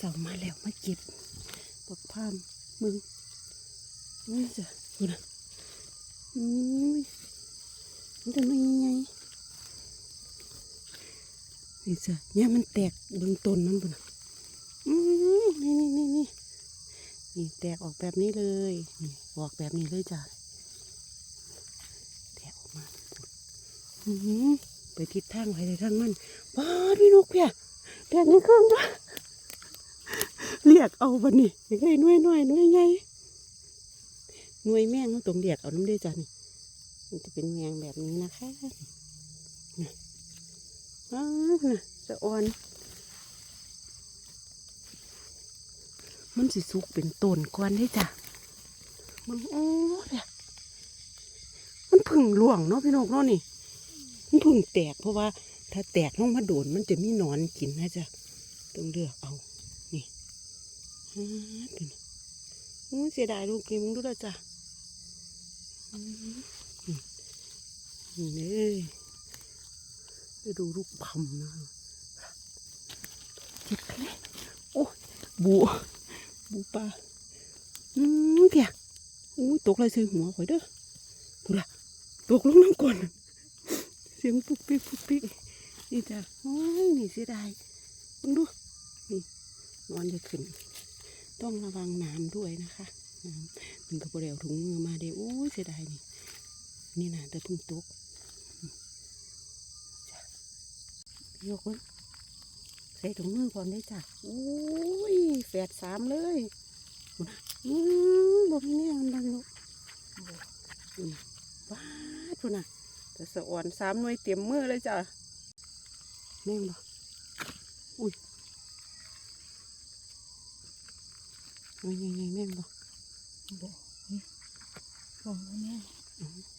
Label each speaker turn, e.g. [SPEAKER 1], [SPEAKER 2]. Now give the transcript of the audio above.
[SPEAKER 1] เสามาแล้วมาเก็บบักพามมึงนี่จ้ะกูนะอืมมันจะไม่ยังไงนี่จ้ะเนี่ยมันแตกเบื้องต้นมันบุญนี่นี่นี่นี่นี่แตกออกแบบนี้เลยนี่ออกแบบนี้เลยจ้ะแตกออกมาอืมไปทิศทางไปในทางมันว้าพี่นกเพียแตกในเครื่องจ้ะ เรียกเอาบันนี่ไอ้หน่วยหน่วยหน่วยไงหน่วยแมงเขาตรงเรียกเอาน้ำด้จ้ะนี่มันจะเป็นแมงแบบนี้นะคะนี่อ้าวนะจะอ่อน มันสิสุกเป็นต้นก่อนได้จ้ะมันโอ้เนี่ยมันพึ่งหลวงเนาะพี่นกเนาะนี่ มันพึ่งแตกเพราะว่า ถ้าแตกลงมาโดนมันจะมีนอนกินนะจ๊ะต้องเลือกเอา นี่ อ้ยเสียดายลูกกินมึงดูละจ้ะนี่เลยไปดูลูกพำนะจิบเลยโอ้ยบูบูปลาอืมเพียอู้ตกเลยใส่หัวข่อยเด้อกูละตกลงน้ำก่อนเสียงปุ๊กปิ๊กปุ๊กปิ๊กนี่จ้ะโอ้ยนี่เสียดายมึงดูนี่นอนจะขึ้น ต้องระวังน้ำด้วยนะคะน้ำมันก็บริเอาถุงมือมาเดี๋ยวโอ้ยเสียดายนี่ นี่นะแต่เพิ่งตกจ้ะยกไว้ใส่ถุงมือก่อนได้จ้ะโอ้ยแฝดสามเลยดูนะอืมบอกให้เนี่ยมันดังลูกอืมว้าดดูนะแต่สะอ่อนสามหน่วยเตรียมมือเลยจ้ะแม่งบ่อุ้ย ไงไงไงแม่นบ่
[SPEAKER 2] บอกนี่บอกแม่
[SPEAKER 1] อืม